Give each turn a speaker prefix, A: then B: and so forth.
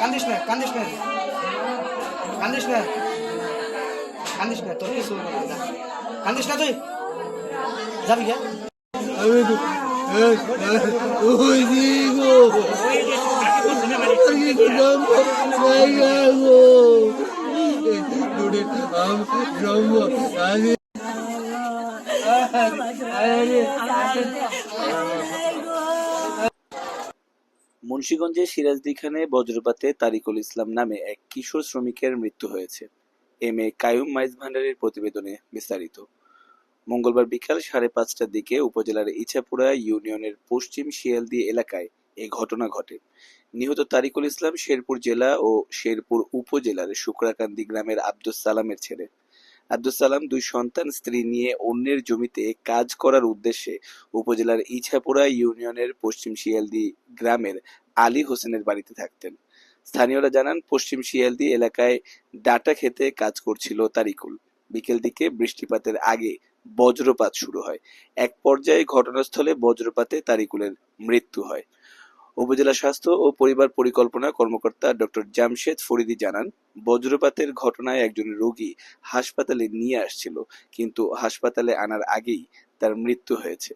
A: কান্দিস না কান্দিস না কান্দিস না কান্দিস না তোর কিছু। কান্দিস না তুই যাবি গা
B: আমি
C: মুন্সিগঞ্জের সিরাজদিখানে বজ্রপাতে তারিকুল ইসলাম নামে এক কিশোর শ্রমিকের মৃত্যু হয়েছে। এম এ কায়ুম মাইজ ভান্ডারের প্রতিবেদনে বিস্তারিত। মঙ্গলবার বিকাল সাড়ে পাঁচটার দিকে উপজেলার ইছাপুরা ইউনিয়নের পশ্চিম শিয়ালদি এলাকায় এ ঘটনা ঘটে। নিহত তারিকুল ইসলাম শেরপুর জেলা ও শেরপুর উপজেলার শুক্রাকান্দি গ্রামের আব্দুস সালামের ছেলে। আব্দুস সালাম দুই সন্তান, স্ত্রী নিয়ে অন্যের জমিতে কাজ করার উদ্দেশ্যে উপজেলার ইছাপুরা ইউনিয়নের পশ্চিম শিয়ালদি গ্রামের আলী হোসেনের বাড়িতে থাকতেন। স্থানীয়রা জানান, পশ্চিম শিয়ালদি এলাকায় ডাটা খেতে কাজ করছিল তারিকুল। বিকেল দিকে বৃষ্টিপাতের আগে বজ্রপাত শুরু হয়। এক পর্যায়ে ঘটনাস্থলে বজ্রপাতে তারিকুলের মৃত্যু হয়। উপজেলা স্বাস্থ্য ও পরিবার পরিকল্পনা কর্মকর্তা ডক্টর জামশেদ ফরিদি জানান, বজ্রপাতের ঘটনায় একজন রোগী হাসপাতালে নিয়ে আসছিল, কিন্তু হাসপাতালে আনার আগেই তার মৃত্যু হয়েছে।